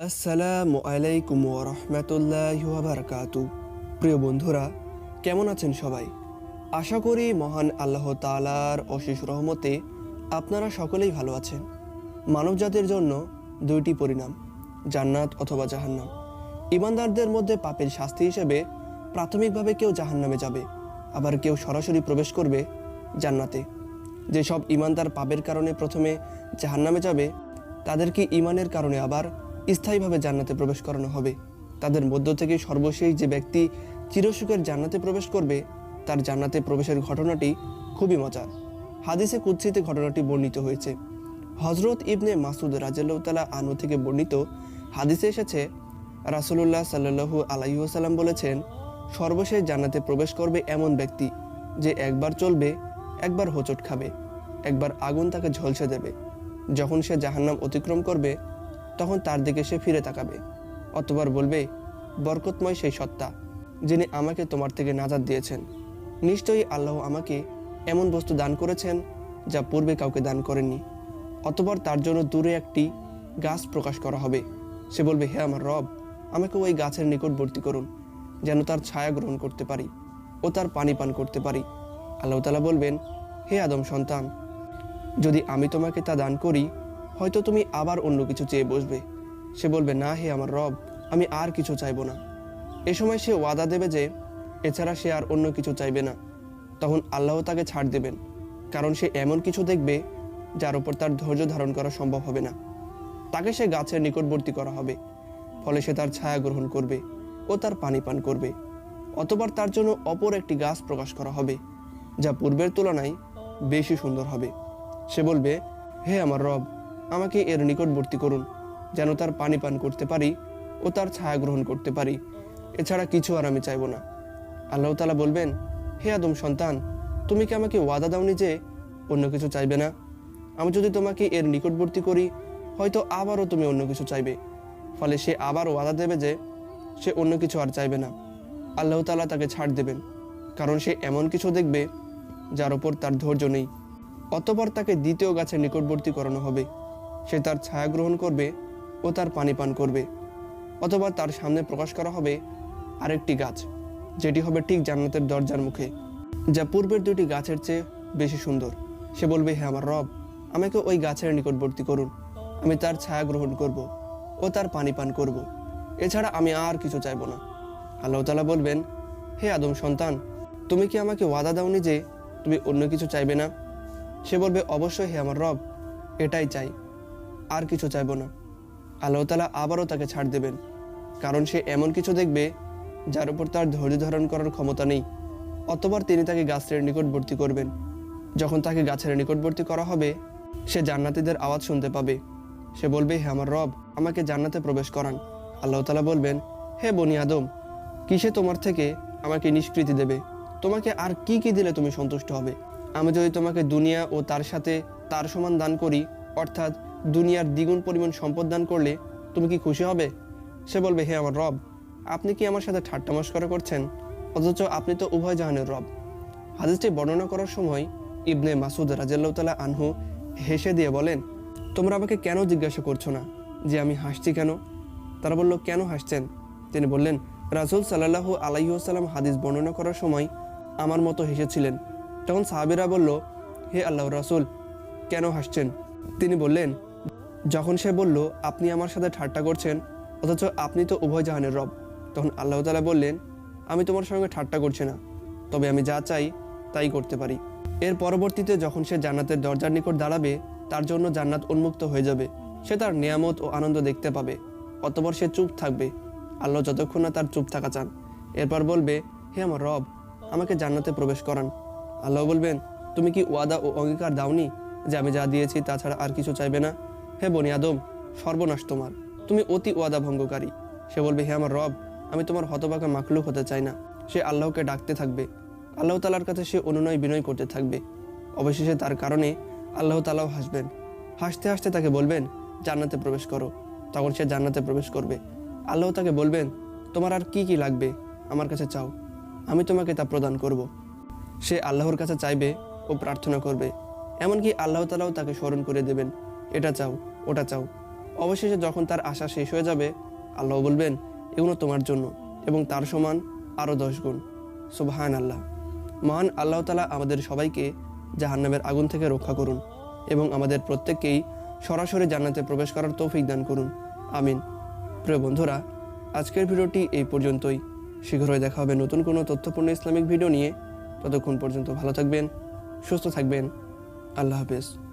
আসসালামু আলাইকুম রহমতুল্লাহ বারকাতু। প্রিয় বন্ধুরা, কেমন আছেন সবাই? আশা করি মহান আল্লাহ তালার অশেষ রহমতে আপনারা সকলেই ভালো আছেন। মানবজাতির জন্য দুইটি পরিণাম, জান্নাত অথবা জাহান্নাম। ইমানদারদের মধ্যে পাপের শাস্তি হিসেবে প্রাথমিকভাবে কেউ জাহান্নামে যাবে, আবার কেউ সরাসরি প্রবেশ করবে জান্নাতে। যেসব ইমানদার পাপের কারণে প্রথমে জাহান্নামে যাবে, তাদেরকে ইমানের কারণে আবার স্থায়ীভাবে জান্নাতে প্রবেশ করানো হবে। তাদের মধ্য থেকে সর্বশেষ যে ব্যক্তি চিরসুখের জান্নাতে প্রবেশ করবে, তার জান্নাতে প্রবেশের ঘটনাটি খুবই মজার। হাদিসে কুৎসিতে ঘটনাটি বর্ণিত হয়েছে। হজরত ইবনে মাসুদ রাজাল্লাহতালা আনু থেকে বর্ণিত হাদিসে এসেছে, রাসুলুল্লাহ সাল্লু আলাইসাল্লাম বলেছেন, সর্বশেষ জান্নাতে প্রবেশ করবে এমন ব্যক্তি যে একবার চলবে, একবার হোঁচট খাবে, একবার আগুন তাকে ঝলসে দেবে। যখন সে জাহান্নাম অতিক্রম করবে তখন তার দিকে সে ফিরে তাকাবে, অতবার বলবে, বরকতময় সেই সত্তা, যিনি আমাকে তোমার থেকে নাজাদ দিয়েছেন। নিশ্চয়ই আল্লাহ আমাকে এমন বস্তু দান করেছেন, যা পূর্বে কাউকে দান করেননি। অতবার তার জন্য দূরে একটি গাছ প্রকাশ করা হবে। সে বলবে, হে আমার রব আমাকে ওই গাছের নিকটবর্তী করুন, যেন তার ছায়া গ্রহণ করতে পারি ও তার পানি পান করতে পারি। আল্লাহ তালা বলবেন, হে আদম সন্তান, যদি আমি তোমাকে তা দান করি হয়তো তুমি আবার অন্য কিছু চেয়ে বসবে। সে বলবে, না হে আমার রব, আমি আর কিছু চাইব না। এ সময় সে ওয়াদা দেবে যে, এছাড়া সে আর অন্য কিছু চাইবে না। তখন আল্লাহ তাকে ছাড় দেবেন, কারণ সে এমন কিছু দেখবে যার উপর তার ধৈর্য ধারণ করা সম্ভব হবে না। তাকে সে গাছের নিকটবর্তী করা হবে, ফলে সে তার ছায়া গ্রহণ করবে ও তার পানি পান করবে। অতবার তার জন্য অপর একটি গাছ প্রকাশ করা হবে, যা পূর্বের তুলনায় বেশি সুন্দর হবে। সে বলবে, হে আমার রব আমাকে এর নিকটবর্তী করুন, যেন তার পানি পান করতে পারি ও তার ছায়া গ্রহণ করতে পারি। এছাড়া কিছু আর আমি চাইব না। আল্লাহ তালা বলবেন, হে আদম সন্তান, তুমি কি আমাকে ওয়াদা দাওনি যে অন্য কিছু চাইবে না? আমি যদি তোমাকে এর নিকটবর্তী করি, হয়তো আবারও তুমি অন্য কিছু চাইবে। ফলে সে আবার ওয়াদা দেবে যে সে অন্য কিছু আর চাইবে না। আল্লাহ তালা তাকে ছাড় দেবেন, কারণ সে এমন কিছু দেখবে যার ওপর তার ধৈর্য নেই। অতপর তাকে দ্বিতীয় গাছের নিকটবর্তী করানো হবে। সে তার ছায়া গ্রহণ করবে ও তার পানি পান করবে, অথবা তার সামনে প্রকাশ করা হবে আরেকটি গাছ, যেটি হবে ঠিক জান্নাতের দরজার মুখে, যা পূর্বের দুটি গাছের চেয়ে বেশি সুন্দর। সে বলবে, হে আমার রব, আমাকে ওই গাছের নিকটবর্তী করুন। আমি তার ছায়া গ্রহণ করব ও তার পানি পান করব। এছাড়া আমি আর কিছু চাইব না। আল্লাহ তালা বলবেন, হে আদম সন্তান, তুমি কি আমাকে ওয়াদা দাওনি যে তুমি অন্য কিছু চাইবে না? সে বলবে, অবশ্যই, হে আমার রব, এটাই চাই। আর কিছু চাইব না। আল্লাহ তালা আবারও তাকে ছাড় দেবেন, কারণ সে এমন কিছু দেখবে যার উপর তার ধৈর্য ধারণ করার ক্ষমতা নেই, অতবার তিনি তাকে গাছের নিকটবর্তী করবেন। যখন তাকে গাছের নিকটবর্তী করা হবে, সে জান্নাতীদের আওয়াজ শুনতে পাবে। সে বলবে, হে আমার রব, আমাকে জান্নাতে প্রবেশ করান। আল্লাহ তালা বলবেন, হে বনি আদম, কিসে তোমার থেকে আমাকে নিষ্কৃতি দেবে? তোমাকে আর কি কি দিলে তুমি সন্তুষ্ট হবে? আমি যদি তোমাকে দুনিয়া ও তার সাথে তার সমান দান করি, অর্থাৎ দুনিয়ার দ্বিগুণ পরিমাণ সম্পদ দান করলে তুমি কি খুশি হবে? সে বলবে, হে আমার রব, আপনি কি আমার সাথে ঠাট্টা মস্করা করছেন? অথচ আপনি তো উভয় জাহানের রব। হাদিসটি বর্ণনা করার সময় ইবনে মাসুদ রাজাল্লাহতালা আনহু হেসে দিয়ে বলেন, তোমরা আমাকে কেন জিজ্ঞাসা করছ না যে আমি হাসছি কেন? তারা বলল, কেন হাসছেন? তিনি বললেন, রাসুল সাল্লাহু আলাইসাল্লাম হাদিস বর্ণনা করার সময় আমার মতো হেসেছিলেন। তখন সাহাবিরা বলল, হে আল্লাহ রাসুল, কেন হাসছেন? তিনি বললেন যখন সে বলল, আপনি আমার সাথে ঠাট্টা করছেন, অথচ আপনি তো উভয় জাহানের রব। তখন আল্লাহ তালা বললেন, আমি তোমার সঙ্গে ঠাট্টা করছি না, তবে আমি যা চাই তাই করতে পারি। এর পরবর্তীতে যখন সে জান্নাতের দরজার নিকট দাঁড়াবে, তার জন্য জান্নাত উন্মুক্ত হয়ে যাবে। সে তার নিয়ামত ও আনন্দ দেখতে পাবে, অতপর সে চুপ থাকবে। আল্লাহ যতক্ষণ না তার চুপ থাকা চান। এরপর বলবে, হে আমার রব, আমাকে জান্নাতে প্রবেশ করান। আল্লাহ বলবেন, তুমি কি ওয়াদা ও অঙ্গীকার দাওনি যে আমি যা দিয়েছি তাছাড়া আর কিছু চাইবে না? হে বনি আদম, সর্বনাশ তোমার। তুমি অতি ওয়াদা ভঙ্গকারী। সে বলবে, হে আমার রব, আমি তোমার হতবাকা মাকলুক হতে চাই না। সে আল্লাহকে ডাকতে থাকবে। আল্লাহ তালার কাছে সে অনুনয় বিনয় করতে থাকবে। অবশেষে তার কারণে আল্লাহ তালাও হাসবেন। হাসতে হাসতে তাকে বলবেন, জান্নাতে প্রবেশ করো। তখন সে জান্নাতে প্রবেশ করবে। আল্লাহ তাকে বলবেন, তোমার আর কি কি লাগবে? আমার কাছে চাও। আমি তোমাকে তা প্রদান করব। সে আল্লাহর কাছে চাইবে ও প্রার্থনা করবে। এমনকি আল্লাহ তালাও তাকে স্মরণ করে দেবেন। এটা চাও, ওটা চাও। অবশেষে যখন তার আশা শেষ হয়ে যাবে, আল্লাহ বলবেন, এগুলো তোমার জন্য। এবং তার সমান আরও দশ গুণ। সুবাহান আল্লাহ মহান আল্লাহ তালা আমাদের সবাইকে জাহান্নামের আগুন থেকে রক্ষা করুন এবং আমাদের প্রত্যেককেই সরাসরি জান্নাতে প্রবেশ করার তৌফিক দান করুন। আমিন। প্রিয় বন্ধুরা, আজকের ভিডিওটি এই পর্যন্তই। শীঘ্রই দেখা হবে নতুন কোনো তথ্যপূর্ণ ইসলামিক ভিডিও নিয়ে। ততক্ষণ পর্যন্ত ভালো থাকবেন, সুস্থ থাকবেন। আল্লাহ হাফেজ।